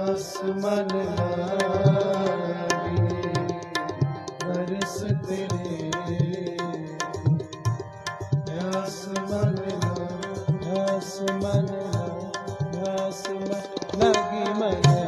ਦਾਸ ਮਨ ਲਾਗੇ ਵਰਸ ਤੇਰੇ ਦਾਸ ਮਨ ਦਾਸ ਮਨ ਦਾਸ ਮਨ ਲਾਗੇ ਮਨ